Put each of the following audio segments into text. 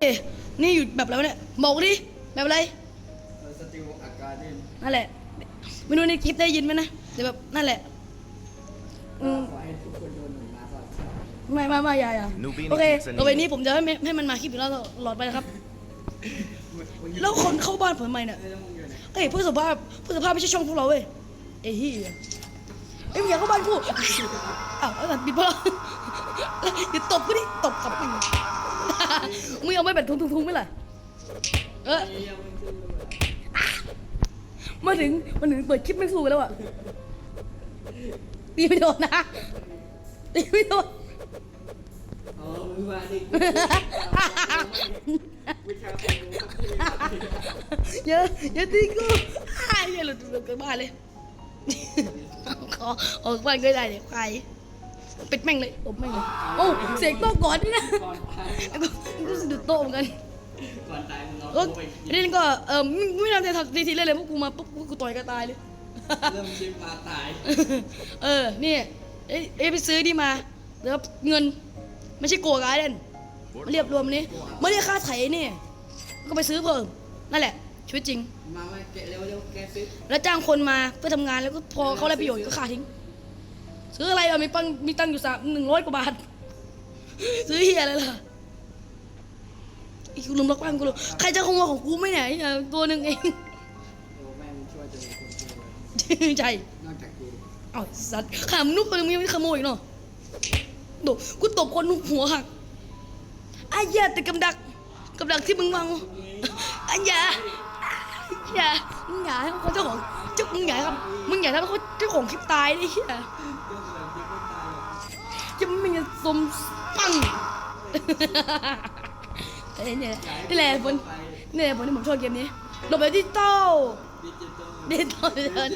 เอ๊ะนี่อยู่แบบอะไรวะเนี่ยบอกดิแบบอะไรสติลอาการเด่นนั่นแหละ ไม่รู้ในคลิปได้ยินไหมนะแต่แบบนั่นแหละอืมขอให้ทุกคนโดนหนึ่งมาก่อนไม่ไม่ไม่อย่าอย่านูบินี่โอเคต่อไปนี้ผมจะให้ให้ให้มันมาคลิปอยู่แล้วตลอดไปนะครับ แล้วคนเข้าบ้านผมทำไมเนี่ยแล้วมึงอยู่ไหน เอ้ยเพื่อสุภาพเพื่อสุภาพไม่ใช่ช่องพวกเราเว้ยไอ้เหี้ยเอ้ยมึงอย่าเข้าบ้านกูอ้าวไอ้สัตว์ปิดเพราะอย่าตบกูดิตบกลับมึงมึงเอาไม่แบบทุ่งๆๆไหมล่ะเออมาถึงมาถึงเปิดคลิปไม่สู้แล้วอะตีไม่โดนนะตีไม่โดน งมาดิวิชาความรู้เยอะเยอะตีกูไอ้เหี้ยหลุดหลุดกันบ้านเลยขอออกบ้านก็ได้เลยใครปิดแม่งเลยตบแม่งเลยโอ้เสียงโต๊ะก่อนนี่นะก่อนตายไอ้กูกูสะดุดโต๊ะเหมือนกันก่อนตายมึงเอาเออตัวไปไอ้นี่ก็เออไม่ไม่ทำใจทำทีทีเลยเลยพวกกูมาปุ๊บกูต่อยกันตายเลยเริ่มชิมมาตาย เออนี่เอ้ยเอ้ยไปซื้อนี่มาแล้วเงิน ไม่ใช่โกกายเด่นมาเรียบรวมนี้มาเรียกค่าไถนี่ ก็ไปซื้อเพิ่มนั่นแหละชีวิตจริง มาไม่แกะเร็วเร็วแกะซื้อแล้วจ้างคนมาเพื่อทำงานแล้วก็พอเขาได้ประโยชน์ก็ขาทิ้ง ซื้ออะไรอะมีปังมีตังค์อยู่สามหนึ่งร้อยกว่าบาท ซื้อเฮียอะไรล่ะอีกกูลืมล็อกบ้านกูเลยใครจะขโมยของกูไม่ไหนยไอ้ตัวหนึ่งเองโอ้แม่งช่วยจนคนช่วยใช่นอกจากกู เอ้าสัตว์ขามนุกตัวนึงมึงยังไม่ขโมยอีกเนาะ ดกูตบคนหัวหักไอ้เหี้ยแต่กำดักกำดักที่มึงวางไอ้เหี้ยอย่ามึงอย่าให้เขาเจ้าของเจ้ามึงอย่าครับมึงอย่าทำให้เขาเจ้าของคลิปตายดิเหี้ยเรื่องอะไม่ตายหรอกจะไม่มีสมปังเอ้ยเนี่ยนี่แหละผลนี่แหละผลที่ผมชอบเกมนี้หลบแบบดิจิตอลดิจิตอลดิจิตอเดิน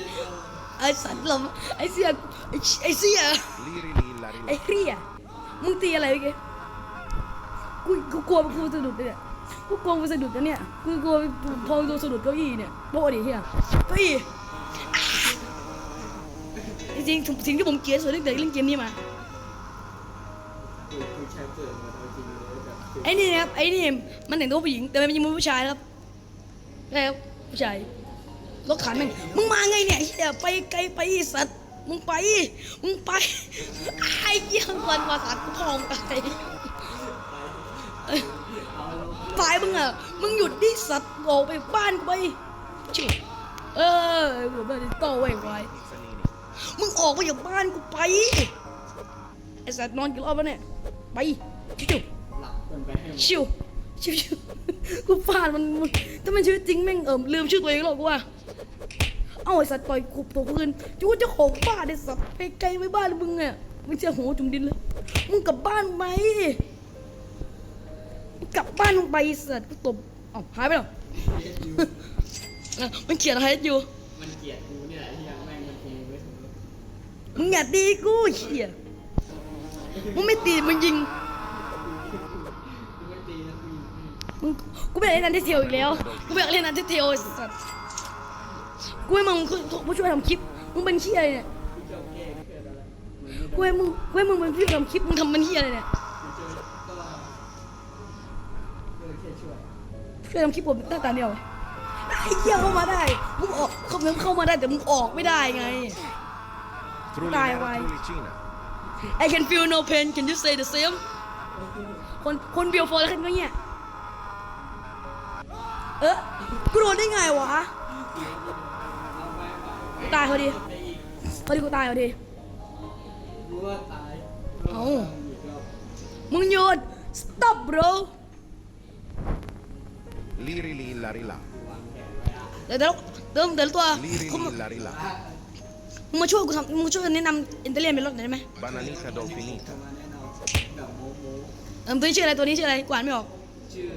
ไอ้สัตว์หลบไอ้เสียไอ้เสีย ไอ้เฮียมึงตีอะไรเมื่อกี้กูกูกลัวกูสะดุดเนี่ยกูกลัวกูสะดุดนะเนี่ยกูกลัวพอโดนสะดุดเก้าอี้เนี่ยโบ้ดิเฮียเก้าอี้จริงๆสิ่งที่ผมเกลียดสุดตั้งแต่เล่นเกมนี้มาไอ้นี่นะครับไอ้นี่มันแต่งตัวผู้หญิงแต่มันยังเป็นผู้ชายครับใช่ครับผู้ชายรถขันแม่งมึงมาไงเนี่ยเฮียไปไกลไปสัตว์ มึงไป มึงไปไอ้เหี้ยวันวาสากูพองไปฝ่ายมึงอะ มึงหยุดดิสัตว์ออกไปบ้านไปชิเออกูไม่ได้โตไว้ไว้มึงออกไปจากบ้านกูไปไอ้สัตว์นอนกี่รอบแล้วเนี่ย ไปชิวชิวชิวชิวกูฟาดมันมันถ้ามันชีวิตจริงแม่งเอิมลืมชื่อตัวเองหรอกกูว่า เอ้าไอ้สัตว์ต่อยกูตัวคืนจูเจ้าของบ้านไอ้สัตว์ไปไกลไว้บ้านมึงอะมึงเสียหัวจุ่มดินเลยมึงกลับบ้านไหมกลับบ้านมึงไปสัตว์กูตบเอ้าหายไปแล้วอะมันเขียนอะไรอยู่มันเกลียดกูเนี่ยที่ยังแม่งมันเองไว้ถึงมึงอย่าตีกูเขียมึงไม่ตีมึงยิงกูไม่ตีนะกูยิงมึงกูไม่อยากเล่นนันที่เทียวอีกแล้วกูไม่อยากเล่นนันที่เทียวไอ้สัส กูให้มึงผู้ช่วยทำคลิป มึงเป็นเฮียอะไรเนี่ยกูจะแก้เกิดอะไรเหมือนกูให้มึงกูให้มึงเป็นผู้ช่วยทำคลิป มึงทำมันเฮียอะไรเนี่ยกูเจอก็เออแค่ช่วยช่วยทำคลิปผมหน้าตาเดียวไอ้เหี้ยเข้ามาได้ มึงออกเขาเข้ามาได้แต่มึงออกไม่ได้ไง Trulli Dai, nera, vai. trulli Cina. I can feel no pain can you say the same คนคนเบียวโฟร์แล้วกันก็เงี้ย เออกูโดนได้ไงวะ กูตายพอดีพอดีกูตายพอดีรู้ว่าตายเอ้ามึงหยุด stop bro Liri lilla rilla. เดี๋ยวเดี๋ยวเดี๋ยวเดี๋ยวตัว Liri เขามา lilla rilla. มึงมาช่วยกูทำมึงมาช่วยกันแนะนำอินเตอร์เลียนเป็นรถหน่อยได้ไหม Bananita dolfinita. มาแนะนำแบบโมโมเออตัวนี้ชื่ออะไรตัวนี้ชื่ออะไรกวานไม่ออกชื่อ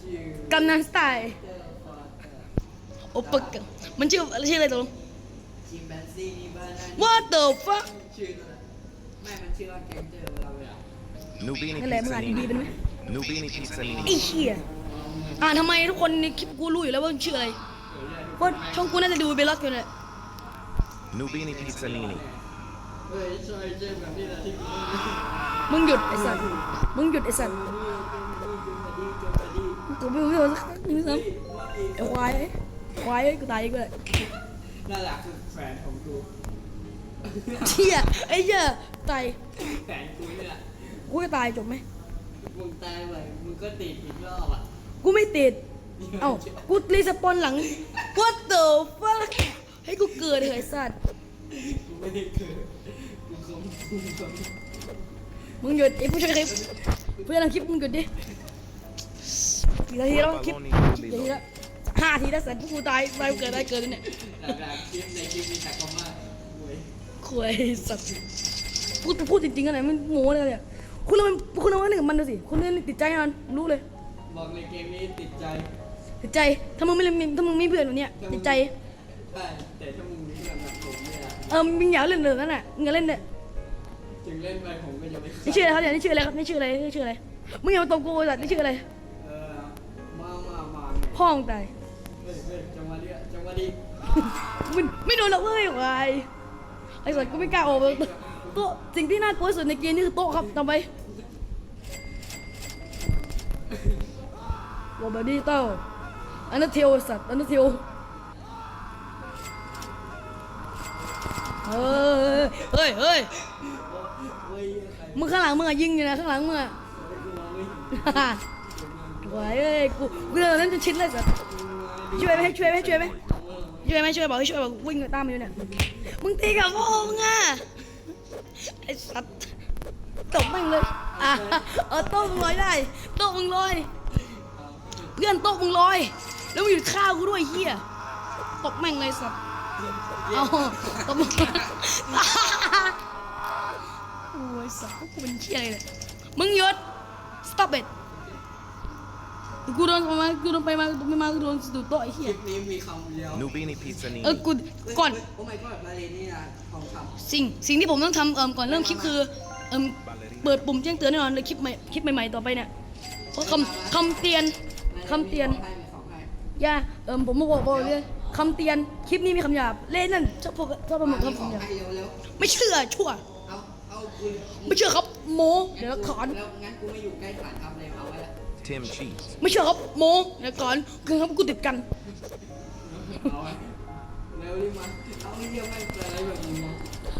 ชื่อกำนันสไตล์เตอร์ฟอร์เตอร์โอปกมันชื่อชื่ออะไรตัว ลงชิมแปนซีนี่บ้านนั่น What the fuck ชื่อตัวนั้นไม่มันชื่อว่าแกงเจอเราเลยอะ Nubini นั่นแหละมึงอ่านดีๆเป็นไหม pizzanini. Nubini ไอ้ pizzanini. เหี้ยอ่านทำไมทุกคนในคลิปกูรู้อยู่แล้วว่ามันชื่ออะไรเพราะช่องกูน่าจะดูเบลล็อกอยู่เนี่ย Nubini Pizzanini. เฮ้ยใช่ใช่แบบนี้แหละที่กูมึงหยุดไอ้สัตว์มึงหยุดไอ้สัตว์จุ่มมาดิจุ่มมาดิกูไม่รู้สักนิดซ้ำไอ้ควายไอ้ควายไอ้กูตายอีกเลย นั่นแหละคือแฟนของกูเชี่ยไอ้เหี้ยตายแฟนกูเนี่ยกูจะตายจบไหมมึงตายไปมึงก็ติดอีกรอบอะกูไม่ติด เอ้ากูรีสปอนหลัง What the fuck ให้กูเกิดเถอะไอ้สัตว์กูไม่ได้เกิดกูคงกูคงมึงหยุดไอ้ผู้ช่วยคลิปผู้ช่วยทำคลิปมึงหยุดดิกี่นาทีแล้วคลิป Balloni กี่นาที Lillo. แล้ว ห้านาทีแล้วสัตว์พวกกูตายตายเกิดตายเกิดเนี่ยแต่แต่คลิปในคลิปมีแต่คำว่าเว้ยคุยสัตว์พูดพูดจริงๆกันไหนมันโม้เลยเนี่ยคุณเราคุณเราเล่นกับมันดูสิคุณเล่นติดใจมันรู้เลย บอกในเกมนี้ติดใจ ติดใจถ้ามึงไม่เล่นถ้ามึงไม่เบื่อแบบเนี้ยติดใจใช่แต่ถ้ามึงมีเพื่อนแบบผมเนี่ยเออมึงอยากเล่นเลยนั่นน่ะมึงอยากเล่นเนี่ยถึงเล่นไปผมก็จะไม่นี่ชื่ออะไรครับเนี่ยนี่ชื่ออะไรครับนี่ชื่ออะไรนี่ชื่ออะไรมึงอย่ามาตบกูไอ้สัตว์นี่ชื่ออะไรเออมามามาเนี่ยพ่อมึงตายเฮ้ยเฮ้ย จังหวะนี้จังหวะนี้มันไม่โดนหรอกเว้ยวายไอ้สัตว์ก็ไม่กล้าออกโต๊ะสิ่งที่น่ากลัวสุดในเกมนี่คือโต๊ะครับทำไปวอร์บอดี้เต้าอันนั้นเทลสัตว์อันนั้นเทลเฮ้ยเฮ้ยเฮ้ยเฮ้ยมึงข้างหลังมึงอะยิงอยู่นะข้างหลังมึงอะไม่เห็นไหวเอ้ยกูกูเดินนั้นจะชินเลยสัตว์ ช่วยไหมช่วยไหมช่วยไหมช่วยไหมช่วยบอกให้ช่วยบอกวิ่งตามมาอยู่เนี่ยมึงตีกับพ่อมึงอะไอ้สัตว์ตบม่งเลยอะเออโต๊ะมึงลอยได้โต๊ะมึงลอยเพื่อนโต๊ะมึงลอย แล้วมึงหยุดข้าวกูด้วยเฮียตบแม่งเลยสัตว์เอาตบมึงโอ้ยสัตว์พวกกูเป็นเฮียเนี่ยมึงหยุด stop it กูโดนมากูโดนไปมาไปมากูโดนดูดโต๊ะไอ้คเหี้ลิยปนี้มีคำเดียว Nubini เออ Pizzanini. กูก่อนโอ้ my god มาเลนี่นะทองคำสิ่งสิ่งที่ผมต้องทำเอ่มก่อนเริ่มคลิปคือเอ่มเปิดปุ่มแจ้งเตือนแน่นอนเลยคลิปใหม่คลิปใหม่ๆต่อไปเนี่ยเพราะคำคำเตือนคำเตือนให้มีของให้อย่าเอ่มผมมาบอกบอกเลยคำเตือนคลิปนี้มีคำหยาบเล่นนั่นชอบพวกชอบประมวลมีคำของหยาบให้เร็วเร็วไม่เชื่อชั่ว เอาเอากูไม่เชื่อครับโมเดี๋ยวขอนแล้วงั้นกูไม่อยู่ใกล้ฐานทำเลยเอาไว้ละ Tim Cheese. ไม่เชื่อครับโมเดี๋ยวก่อนคือครับกูติดกันเอาไว้เร็วรีบมาเอาไม่เดียวไม่เป็นอะไรแบบนี้มั้ง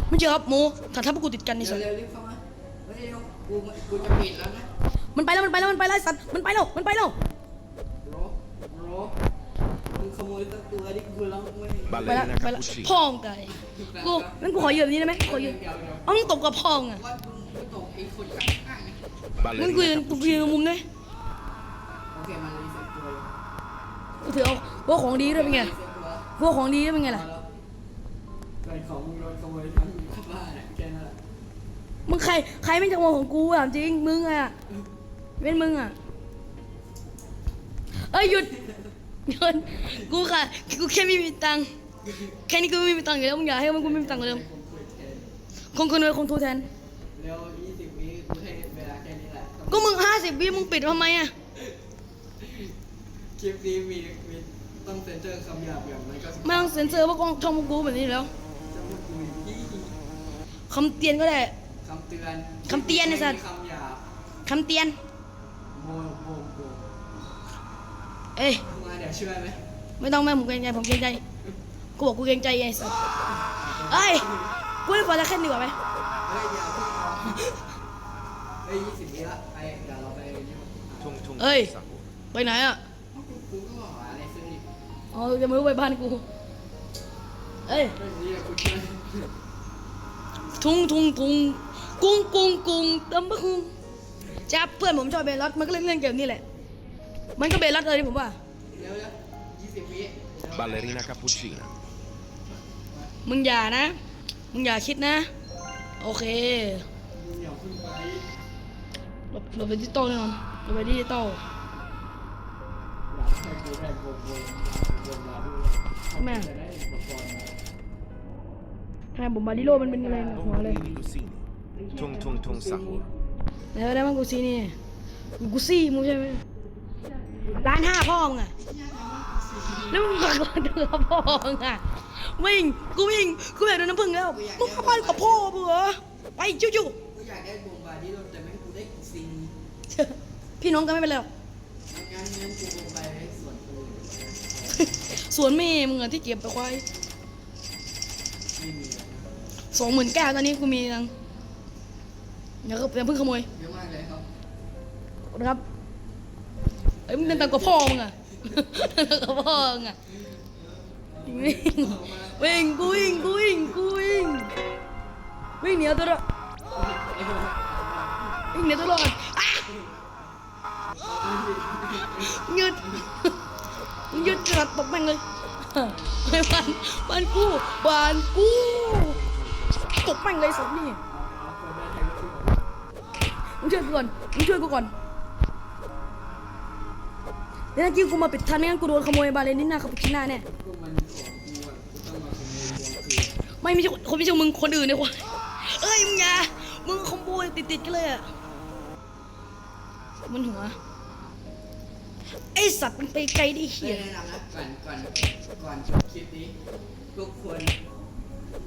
ไม่เชื่อครับโมถ้าถ้าพวกกูติดกันนี่เร็สัวสเร็วรีบเข้ามาเฮ้ยเร็วกูกูจะปิดแล้วนะมันไปแล้วมันไปแล้วมันไปแล้วไอ้สัตว์มันไปแล้วมันไปแล้วโรโรมึงขโมยสักตัวดิกูร้องไม่ไปแล้ว Ballerina ไปแล้ว Cappuccino. พ่อมึงตายกูงั้นกูขอยืมแบบนี้ได้ไหมขอยืมเดี๋ยวเดี๋ยวเอามึงตบกับพ่อมึงอะว่ามึงไม่ตกไอ้คนข้างๆไงงั้นกูยืน Ballerina กูยืน Cappuccino. มุมด้วย โอเคมันรีเซ็ตตัวอยู่ กู ถือเอาพวกของดีด้วยเป็นไงพวกของดีด้วยเป็นไงล่ะเกิดของมึงโดนขโมยทั้งบ้านแค่นั้นแหละมึงใครใครไม่จะขโมยของกูอะจริงมึงอะเป็นมึงอะเอ้ยหยุดหยุดกูค่ะกูแค่ไม่มีตังค์แค่นี้กูไม่มีตังค์อยู่แล้วมึงอย่าให้มันกูไม่มีตังค์เดิมผมคุยคงคนรวยคงทูแทนเร็ว20วิกูให้เวลาแค่นี้แหละก็มึงห้าสิบวิมึงปิดทำไมอะ คลิปนี้มีมีต้องเซ็นเซอร์คำหยาบอย่างไรก็ไม่ต้องเซ็นเซอร์ว่ากล้องช่องกูแบบนี้แล้วจะพูดคุยที่คำเตียนก็ได้ คำเตือนคำเตือนไอ้สัตว์คำหยาบคำเตียนโมโมโมเอ้ยมาเดี๋ยวช่วยไหมไม่ต้องแม่ผมเกรงใจผมเกรงใจกูบอกกูเกรงใจไอ้สัสเอ้ยกูเล่นฟอร์ดแค่ดีกว่าไหมเฮ้ยอย่าเพิ่งเอาเฮ้ย20วิละไปเดี๋ยวเราไปนี่ Tung Tung เอ้ย Sahur. ไปไหนอะ อ๋อจะมารู้ไปบ้านกู เอ้ยเฮ้ยนี่กูช่วยทุงทุงทุงกุ้งกุ้งกุ้งตำบักหุ่งจ้าเพื่อนผมชอบเบลลอตมันก็เล่นเล่นเกมนี่แหละ มันก็เบลลอตเลยผมว่าเร็วแล้ว20วิ Ballerina Cappuccina. มึงอย่านะ มึงอย่าคิดนะ โอเคมึงอย่าเพิ่งไปหลบหลบไปที่โต๊ะแน่นอนหลบไปที่โต๊ะอยากให้กูได้วงวงวงมาด้วยแม่จะได้อุปกรณ์มาทำไมผมบาดิโลมันเป็นอะไรในหัวเลย Bongolini Lucini. Tung Tung Tung Sahur. แล้วได้มั้งกูซีนี่กูซี่มึงใช่ไหมร้านห้าพ่อมึงอะแล้วมึงบอกว่าเดือพ่อมึงอะวิ่งกูวิ่งกูอยากโดนน้ำพึ่งแล้วมึงเข้าบ้านกับพ่อมึงเหรอไปจู่กูอยากได้โบบาที่โดนแต่ไม่งกูได้ซิงๆพี่น้องกันไม่เป็นไรหรอกงั้นงั้นกู สวนแม่มึงอะที่เก็บไปควายไม่มีแล้วนะสองหมื่นแก้วตอนนี้กูมีนังอย่าอย่าเพิ่งขโมยเยอะมากเลยครับนะครับเอ้ยมึงเดินตามกับพ่อมึงอะเดินตามกับพ่อมึงอะวิ่งวิ่งกูวิ่งกูวิ่งกูวิ่งวิ่งเหนียวตัวละวิ่งเหนียวตัวรอดอะหยุด หยุดกระตบแม่งเลยไอ้บ้านบ้านกูบ้านกูตบแม่งเลยสมนี่มึงช่วยกูก่อนมึงช่วยกูก่อนเดี๋ยวนะกิ้กูมาปิดทันไม่งั้นกูโดนขโมยบาเลนิน่าคาปูชิน่าแน่ไม่ไม่ใช่คนไม่ใช่มึงคนอื่นเนี่ยควายเอ้ยมึงอย่ามึงขโมยติดติดๆกันเลยอะมันหัว ไอสัตว์มันไปไกลดิเฮีเฮ้ยยแนะนำนะก่อนก่อนก่อนจบคลิปนี้ทุกคน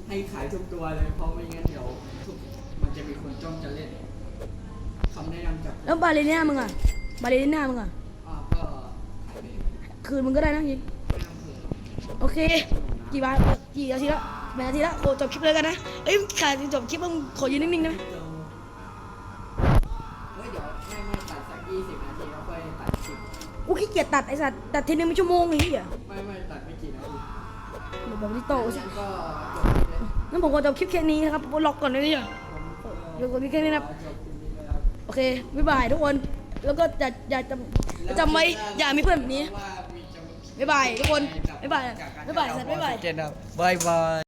ให้ขายทุกตัวเลยเพราะไม่งั้นเดี๋ยวทุกมันจะมีคนจ้องจะเล่นคำแนะนำจากแล้วบาเลนิน่ามึงอะบาเลนิน่ามึงอะอ่าก็ขายไปคืนมึงก็ได้นะยิงไม่ต้องถึงโอเค กี่บาทกี่นาทีละแปดนาทีละโอ้จบคลิปเลยกันนะเอ้ยขาดจบคลิปมึงขอยืนนิ่งๆได้ไหม กูขี้เกียจตัดไอสัตว์ตัดทีนึงเป็นชั่วโมงไอ้เหี้ยไม่ไม่ตัดไม่กี่นาทีเดี๋ยวแบบนี้โตใช่งั้นก็จบคลิปเลยงั้นผมขอจบคลิปแค่นี้นะครับล็อกก่อนเลยเนี่ยผมเดี๋ยวก่อนนี้แค่นี้นะครับ จบคลิปนี้ไปแล้วโอเคบ๊ายบายทุกคน แล้วก็อย่าอย่าจำจำไว้อย่ามีเพื่อนแบบนี้ ว่ามีจะมีบ๊ายบายทุกคนบ๊ายบายบ๊ายบายสัตว์บ๊ายบาย เจนครับบายบาย